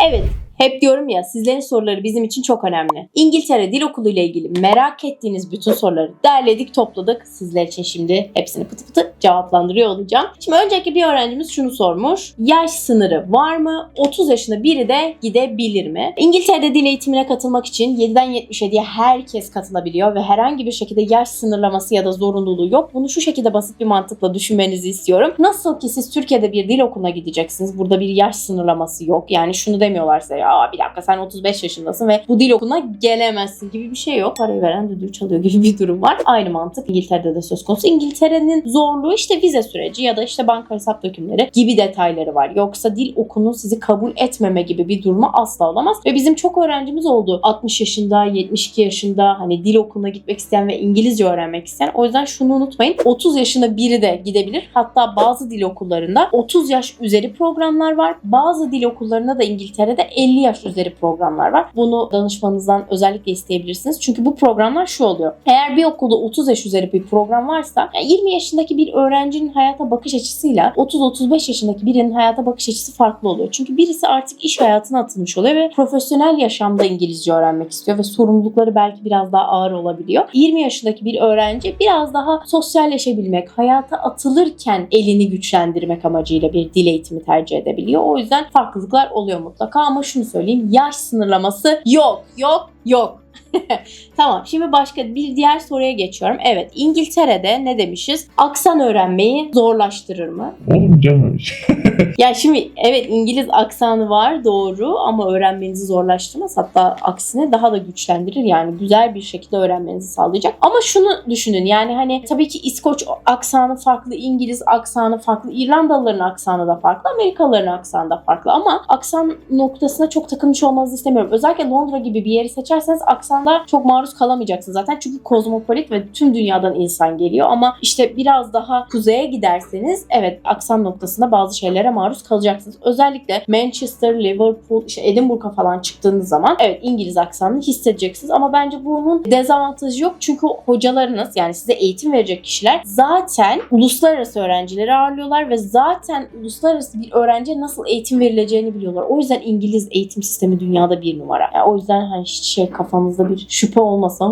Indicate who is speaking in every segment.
Speaker 1: Evet, hep diyorum ya sizlerin soruları bizim için çok önemli. İngiltere Dil Okulu ile ilgili merak ettiğiniz bütün soruları derledik, topladık. Sizler için şimdi hepsini pıtı pıtı cevaplandırıyor olacağım. Şimdi önceki bir öğrencimiz şunu sormuş. Yaş sınırı var mı? 30 yaşında biri de gidebilir mi? İngiltere'de dil eğitimine katılmak için 7'den 77'ye herkes katılabiliyor ve herhangi bir şekilde yaş sınırlaması ya da zorunluluğu yok. Bunu şu şekilde basit bir mantıkla düşünmenizi istiyorum. Nasıl ki siz Türkiye'de bir dil okuluna gideceksiniz. Burada bir yaş sınırlaması yok. Yani şunu demiyorlar size ya bir dakika sen 35 yaşındasın ve bu dil okuluna gelemezsin gibi bir şey yok. Parayı veren düdüğü çalıyor gibi bir durum var. Aynı mantık İngiltere'de de söz konusu. İngiltere'nin zorluğu işte vize süreci ya da işte banka hesap dökümleri gibi detayları var. Yoksa dil okulunun sizi kabul etmeme gibi bir durumu asla olamaz. Ve bizim çok öğrencimiz oldu. 60 yaşında, 72 yaşında hani dil okuluna gitmek isteyen ve İngilizce öğrenmek isteyen. O yüzden şunu unutmayın. 30 yaşında biri de gidebilir. Hatta bazı dil okullarında 30 yaş üzeri programlar var. Bazı dil okullarında da İngiltere'de 50 yaş üzeri programlar var. Bunu danışmanınızdan özellikle isteyebilirsiniz. Çünkü bu programlar şu oluyor. Eğer bir okulda 30 yaş üzeri bir program varsa yani 20 yaşındaki bir öğrencinin hayata bakış açısıyla 30-35 yaşındaki birinin hayata bakış açısı farklı oluyor. Çünkü birisi artık iş hayatına atılmış oluyor ve profesyonel yaşamda İngilizce öğrenmek istiyor ve sorumlulukları belki biraz daha ağır olabiliyor. 20 yaşındaki bir öğrenci biraz daha sosyalleşebilmek, hayata atılırken elini güçlendirmek amacıyla bir dil eğitimi tercih edebiliyor. O yüzden farklılıklar oluyor mutlaka ama şunu söyleyeyim. Yaş sınırlaması yok, yok, yok. tamam şimdi başka bir diğer soruya geçiyorum. Evet İngiltere'de ne demişiz? Aksan öğrenmeyi zorlaştırır mı?
Speaker 2: Oğlum canım.
Speaker 1: Ya şimdi evet İngiliz aksanı var doğru ama öğrenmenizi zorlaştırmaz. Hatta aksine daha da güçlendirir. Yani güzel bir şekilde öğrenmenizi sağlayacak. Ama şunu düşünün yani hani tabii ki İskoç aksanı farklı, İngiliz aksanı farklı, İrlandalıların aksanı da farklı, Amerikalıların aksanı da farklı ama aksan noktasına çok takılmış olmanızı istemiyorum. Özellikle Londra gibi bir yeri seçerseniz aksanda çok maruz kalamayacaksınız zaten. Çünkü kozmopolit ve tüm dünyadan insan geliyor ama işte biraz daha kuzeye giderseniz evet aksan noktasında bazı şeylere maruz kalacaksınız. Özellikle Manchester, Liverpool, işte Edinburgh'a falan çıktığınız zaman evet İngiliz aksanını hissedeceksiniz ama bence bunun dezavantajı yok. Çünkü hocalarınız yani size eğitim verecek kişiler zaten uluslararası öğrencileri ağırlıyorlar ve zaten uluslararası bir öğrenciye nasıl eğitim verileceğini biliyorlar. O yüzden İngiliz eğitim sistemi dünyada bir numara. Yani o yüzden hani hiç şey kafanızda bir şüphe olmasa.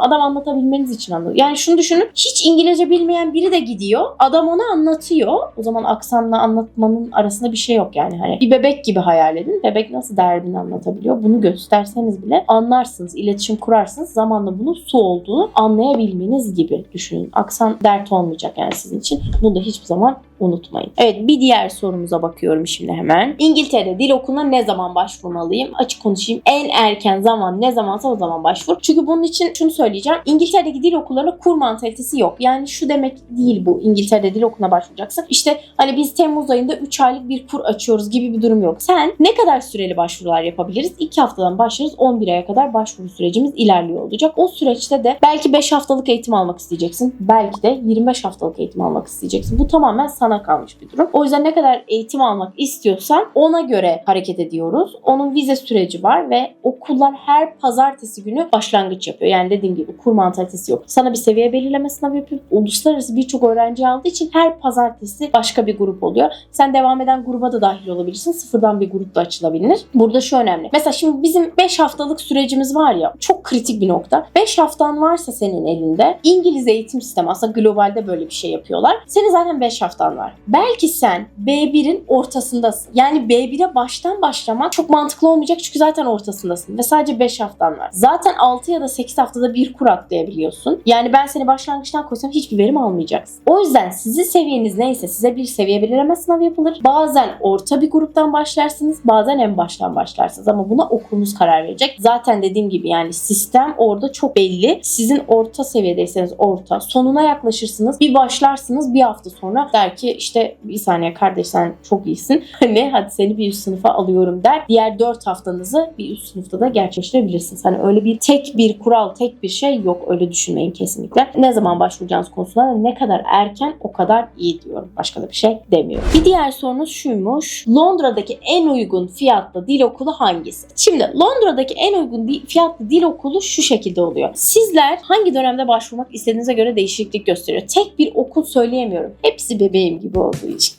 Speaker 1: Adam anlatabilmeniz için anlatıyor. Yani şunu düşünün hiç İngilizce bilmeyen biri de gidiyor. Adam ona anlatıyor. O zaman aksanla anlatmanın arasında bir şey yok yani. Hani bir bebek gibi hayal edin. Bebek nasıl derdini anlatabiliyor? Bunu gösterseniz bile anlarsınız, iletişim kurarsınız. Zamanla bunun su olduğunu anlayabilmeniz gibi düşünün. Aksan dert olmayacak yani sizin için. Bunu da hiçbir zaman unutmayın. Evet bir diğer sorumuza bakıyorum şimdi hemen. İngiltere dil okuluna ne zaman başvurmalıyım? Açık konuşayım. En erken zaman ne zamansa o zaman başvur. Çünkü bunun için şunu söyleyeceğim. İngiltere'deki dil okullarında kur mantalitesi yok. Yani şu demek değil bu. İngiltere'de dil okuluna başvuracaksın. İşte hani biz Temmuz ayında 3 aylık bir kur açıyoruz gibi bir durum yok. Sen ne kadar süreli başvurular yapabiliriz? 2 haftadan başlarız. 11 aya kadar başvuru sürecimiz ilerliyor olacak. O süreçte de belki 5 haftalık eğitim almak isteyeceksin. Belki de 25 haftalık eğitim almak isteyeceksin. Bu tamamen sana kalmış bir durum. O yüzden ne kadar eğitim almak istiyorsan ona göre hareket ediyoruz. Onun vize süreci var ve okullar her pazartesi günü başlangıç yapıyor. Yani dediğim gibi kur mantalitesi yok. Sana bir seviye belirleme sınavı yapıyor. Uluslararası birçok öğrenci aldığı için her pazartesi başka bir grup oluyor. Sen devam eden gruba da dahil olabilirsin. Sıfırdan bir grup da açılabilir. Burada şu önemli. Mesela şimdi bizim 5 haftalık sürecimiz var ya çok kritik bir nokta. 5 haftan varsa senin elinde İngiliz eğitim sistemi aslında globalde böyle bir şey yapıyorlar. Senin zaten 5 haftan var. Belki sen B1'in ortasındasın. Yani B1'e baştan başlamak çok mantıklı olmayacak çünkü zaten ortasındasın ve sadece 5 haftan var. Zaten 6 ya da 8 haftada bir kur atlayabiliyorsun. Yani ben seni başlangıçtan koysam hiçbir verim almayacaksın. O yüzden sizin seviyeniz neyse size bir seviye belirleme sınavı yapılır. Bazen orta bir gruptan başlarsınız, bazen en baştan başlarsınız ama buna okulunuz karar verecek. Zaten dediğim gibi yani sistem orada çok belli. Sizin orta seviyedeyseniz orta, sonuna yaklaşırsınız. Bir başlarsınız bir hafta sonra der ki işte bir saniye kardeş sen çok iyisin. Hani hadi seni bir üst sınıfa alıyorum der. Diğer 4 haftanızı bir üst sınıfta da gerçekleştirebilirsiniz. Hani öyle bir tek bir kural, tek bir şey yok. Öyle düşünmeyin kesinlikle. Ne zaman başvuracağınız konusunda da ne kadar erken o kadar iyi diyorum. Başka da bir şey demiyorum. Bir diğer sorunuz şuymuş. Londra'daki en uygun fiyatlı dil okulu hangisi? Şimdi Londra'daki en uygun fiyatlı dil okulu şu şekilde oluyor. Sizler hangi dönemde başvurmak istediğinize göre değişiklik gösteriyor. Tek bir okul söyleyemiyorum. Hepsi bebeğim benim gibi olduğu için.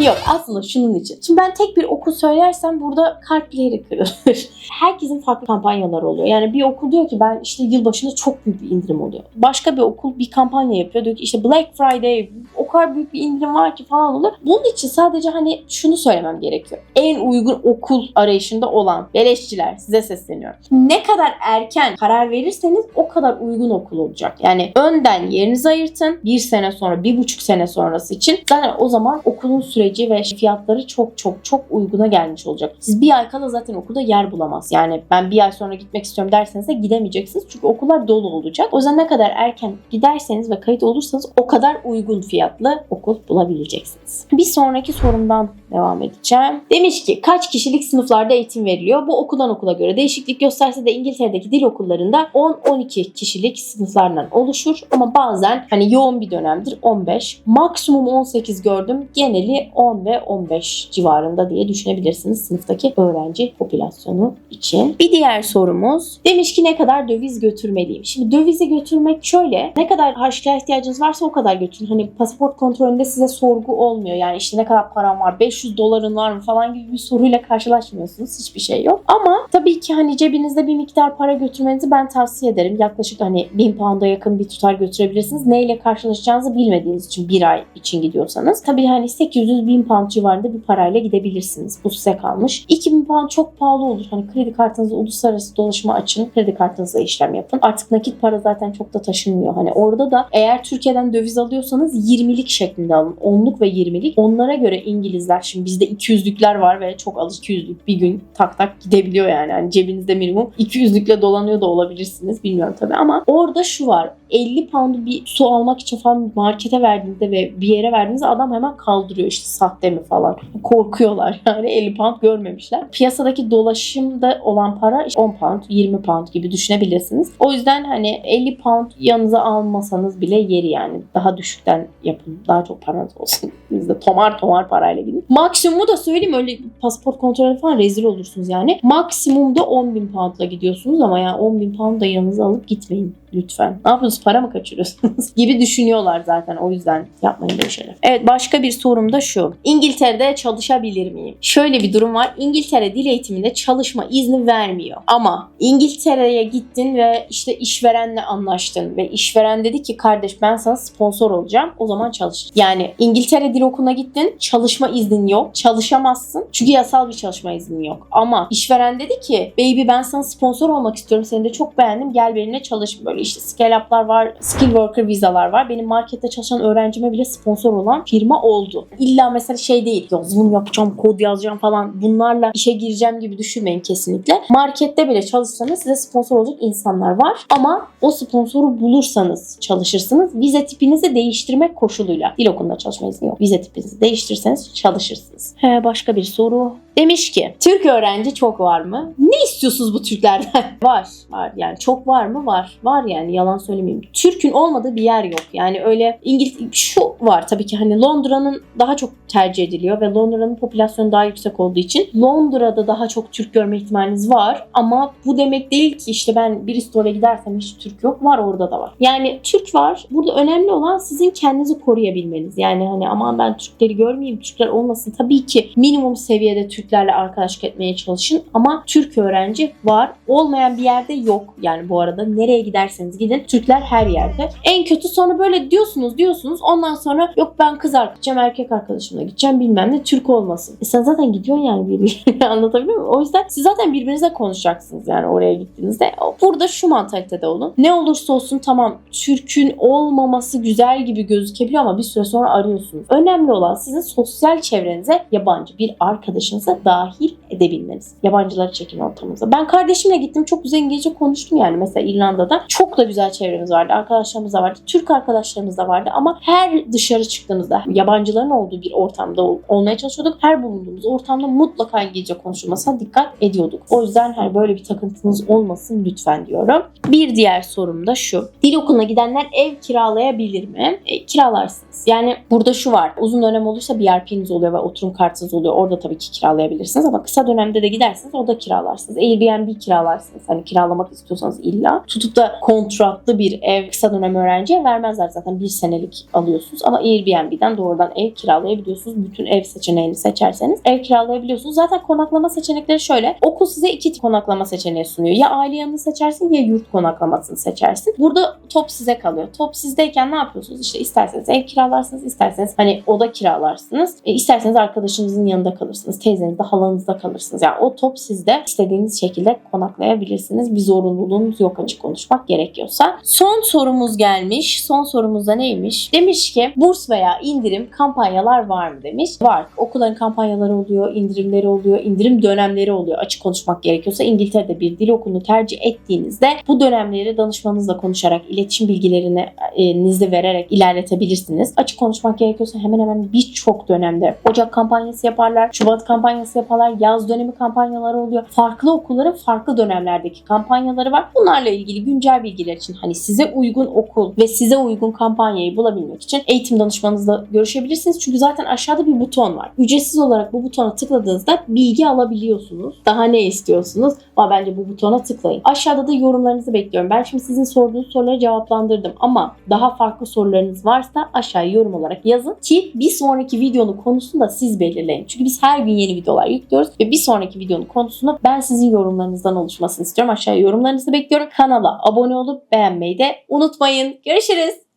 Speaker 1: Yok aslında şunun için. Şimdi ben tek bir okul söylersem burada kalpleri kırılır. Herkesin farklı kampanyaları oluyor. Yani bir okul diyor ki ben işte yılbaşında çok büyük bir indirim oluyor. Başka bir okul bir kampanya yapıyor. Diyor ki işte Black Friday o kadar büyük bir indirim var ki falan olur. Bunun için sadece hani şunu söylemem gerekiyor. En uygun okul arayışında olan beleşçiler size sesleniyorum. Ne kadar erken karar verirseniz o kadar uygun okul olacak. Yani önden yerinizi ayırtın. Bir sene sonra, bir buçuk sene sonrası için zaten o zaman okulun süreci ve fiyatları çok çok çok uyguna gelmiş olacak. Siz bir ay kala zaten okulda yer bulamaz. Yani ben bir ay sonra gitmek istiyorum derseniz de gidemeyeceksiniz. Çünkü okullar dolu olacak. O yüzden ne kadar erken giderseniz ve kayıt olursanız o kadar uygun fiyatlı okul bulabileceksiniz. Bir sonraki sorumdan devam edeceğim. Demiş ki kaç kişilik sınıflarda eğitim veriliyor? Bu okuldan okula göre değişiklik gösterse de İngiltere'deki dil okullarında 10-12 kişilik sınıflardan oluşur. Ama bazen hani yoğun bir dönemdir 15. Maksimum 18 gördüm. Geneli 10 ve 15 civarında diye düşünebilirsiniz sınıftaki öğrenci popülasyonu için. Bir diğer sorumuz demiş ki ne kadar döviz götürmeliyim? Şimdi dövizi götürmek şöyle ne kadar harçlığa ihtiyacınız varsa o kadar götürün. Hani pasaport kontrolünde size sorgu olmuyor. Yani işte ne kadar param var 500 doların var mı falan gibi bir soruyla karşılaşmıyorsunuz. Hiçbir şey yok. Ama tabii ki hani cebinizde bir miktar para götürmenizi ben tavsiye ederim. Yaklaşık hani 1000 pound'a yakın bir tutar götürebilirsiniz. Neyle karşılaşacağınızı bilmediğiniz için bir ay için gidiyorsanız. Tabii hani 800-1000 pound civarında bir parayla gidebilirsiniz. Bu size kalmış. 2000 pound çok pahalı olur. Hani kredi kartınızı uluslararası dolaşıma açın. Kredi kartınızla işlem yapın. Artık nakit para zaten çok da taşınmıyor. Hani orada da eğer Türkiye'den döviz alıyorsanız 20'lik şeklinde alın. 10'luk ve 20'lik. Onlara göre İngilizler şimdi bizde 200'lükler var ve çok az 200'lük bir gün tak tak gidebiliyor yani. yani cebinizde minimum 200'lükle dolanıyor da olabilirsiniz. Bilmiyorum tabii ama orada şu var. 50 pound bir su almak için falan markete verdiğinizde ve bir yere verdiğinizde adam hemen kaldırıyor işte sahte mi falan. Korkuyorlar yani 50 pound görmemişler. Piyasadaki dolaşımda olan para işte 10 pound, 20 pound gibi düşünebilirsiniz. O yüzden hani 50 pound yanınıza almasanız bile yeri yani. Daha düşükten yapın. Daha çok paranız olsun. Biz de tomar tomar parayla gidin. Maksimumu da söyleyeyim öyle pasaport kontrolü falan rezil olursunuz yani. Maksimumda 10 bin poundla gidiyorsunuz ama yani 10 bin pound da yanınıza alıp gitmeyin lütfen. Ne yapıyorsunuz? Para mı kaçırıyorsunuz? gibi düşünüyorlar zaten. O yüzden yapmayın böyle şeyler. Evet başka bir sorum da şu. İngiltere'de çalışabilir miyim? Şöyle bir durum var. İngiltere dil eğitiminde çalışma izni vermiyor. Ama İngiltere'ye gittin ve işte işverenle anlaştın ve işveren dedi ki kardeş ben sana sponsor olacağım. O zaman çalış. Yani İngiltere dil okuluna gittin. Çalışma iznin yok. Çalışamazsın. Çünkü yasal bir çalışma iznin yok. Ama işveren dedi ki baby ben sana sponsor olmak istiyorum. Seni de çok beğendim. Gel benimle çalış. Böyle işte scale up'lar var. Skill worker vizalar var. Benim markette çalışan öğrencime bile sponsor olan firma oldu. İlla mesela şey değil. Yazılım yapacağım, kod yazacağım falan. Bunlarla işe gireceğim gibi düşünmeyin kesinlikle. Markette bile çalışsanız size sponsor olacak insanlar var. Ama o sponsoru bulursanız çalışırsınız. Vize tipinizi değiştirmek koşuluyla. Dil okulunda çalışma izni yok. Vize tipinizi değiştirirseniz çalışırsınız. He, başka bir soru. Demiş ki Türk öğrenci çok var mı? Ne istiyorsunuz bu Türklerden? var. Var yani çok var mı? Var. Var yani yalan söylemeyeyim. Türk'ün olmadığı bir yer yok. Yani öyle İngiliz şu var tabii ki hani Londra'nın daha çok tercih ediliyor ve Londra'nın popülasyonu daha yüksek olduğu için Londra'da daha çok Türk görme ihtimaliniz var ama bu demek değil ki işte ben Bristol'e gidersem hiç Türk yok. Var orada da var. Yani Türk var. Burada önemli olan sizin kendinizi koruyabilmeniz. Yani hani aman ben Türkleri görmeyeyim, Türkler olmasın. Tabii ki minimum seviyede Türklerle arkadaşlık etmeye çalışın ama Türk öğrenci var. Olmayan bir yerde yok. Yani bu arada nereye giderseniz gidin Türkler her yerde. En kötü sonra böyle diyorsunuz diyorsunuz. Ondan sonra yok ben kız arkadaşım erkek arkadaşımla gideceğim bilmem ne Türk olmasın. E sen zaten gidiyorsun yani biriyle anlatabiliyor muyum? O yüzden siz zaten birbirinizle konuşacaksınız yani oraya gittiğinizde. Burada şu mantalitede olun. Ne olursa olsun tamam Türk'ün olmaması güzel gibi gözükebiliyor ama bir süre sonra arıyorsunuz. Önemli olan sizin sosyal çevrenize yabancı bir arkadaşınızı dahil edebilmeniz. Yabancıları çekin ortamınıza. Ben kardeşimle gittim çok güzel İngilizce konuştum yani mesela İrlanda'da. Çok da güzel çevremiz vardı. Arkadaşlarımız da vardı. Türk arkadaşlarımız da vardı ama her dışarı çıktığımızda yabancıların olduğu bir ortamda ol- olmaya çalışıyorduk. Her bulunduğumuz ortamda mutlaka İngilizce konuşulmasına dikkat ediyorduk. O yüzden hani böyle bir takıntınız olmasın lütfen diyorum. Bir diğer sorum da şu. Dil okuluna gidenler ev kiralayabilir mi? E, kiralarsınız. Yani burada şu var. Uzun dönem olursa BRP'niz oluyor ve oturum kartınız oluyor. Orada tabii ki kiralayabilirsiniz ama kısa dönemde de giderseniz orada kiralarsınız. Airbnb kiralarsınız. Hani kiralamak istiyorsanız illa. Tutup da kontratlı bir ev kısa dönem öğrenciye vermezler zaten bir senelik alıyorsunuz ama Airbnb'den doğrudan ev kiralayabiliyorsunuz. Bütün ev seçeneğini seçerseniz ev kiralayabiliyorsunuz. Zaten konaklama seçenekleri şöyle. Okul size iki konaklama seçeneği sunuyor. Ya aile yanını seçersin ya yurt konaklamasını seçersin. Burada top size kalıyor. Top sizdeyken ne yapıyorsunuz? İşte isterseniz ev kiralarsınız, isterseniz hani oda kiralarsınız. E, isterseniz arkadaşınızın yanında kalırsınız. Teyzenizde, halanızda kalırsınız. Yani o top sizde istediğiniz şekilde konaklayabilirsiniz. Bir zorunluluğunuz yok açık konuşmak gerekiyorsa. Son sorumuz gelmiş. Son sorumuzda neymiş? Demiş ki burs veya indirim kampanyalar var mı demiş. Var. Okulların kampanyaları oluyor, indirimleri oluyor, indirim dönemleri oluyor. Açık konuşmak gerekiyorsa İngiltere'de bir dil okulunu tercih ettiğinizde bu dönemleri danışmanınızla konuşarak, iletişim bilgilerini elinizde vererek ilerletebilirsiniz. Açık konuşmak gerekiyorsa hemen hemen birçok dönemde Ocak kampanyası yaparlar, Şubat kampanyası yaparlar, yaz dönemi kampanyaları oluyor. Farklı okulların farklı dönemlerdeki kampanyaları var. Bunlarla ilgili güncel bilgiler için hani size uygun okul ve size uygun kampanyayı bulabilmek için eğitim danışmanınızla görüşebilirsiniz. Çünkü zaten aşağıda bir buton var. Ücretsiz olarak bu butona tıkladığınızda bilgi alabiliyorsunuz. Daha ne istiyorsunuz? Ama bence bu butona tıklayın. Aşağıda da yorumlarınızı bekliyorum. Ben şimdi sizin sorduğunuz soruları cevaplandırdım ama daha farklı sorularınız varsa aşağıya yorum olarak yazın ki bir sonraki videonun konusunu da siz belirleyin. Çünkü biz her gün yeni videolar yüklüyoruz ve bir sonraki videonun konusunu ben sizin yorumlarınızdan oluşmasını istiyorum. Aşağıya yorumlarınızı bekliyorum. Kanala abone olup beğenmeyi de unutmayın. Görüşürüz.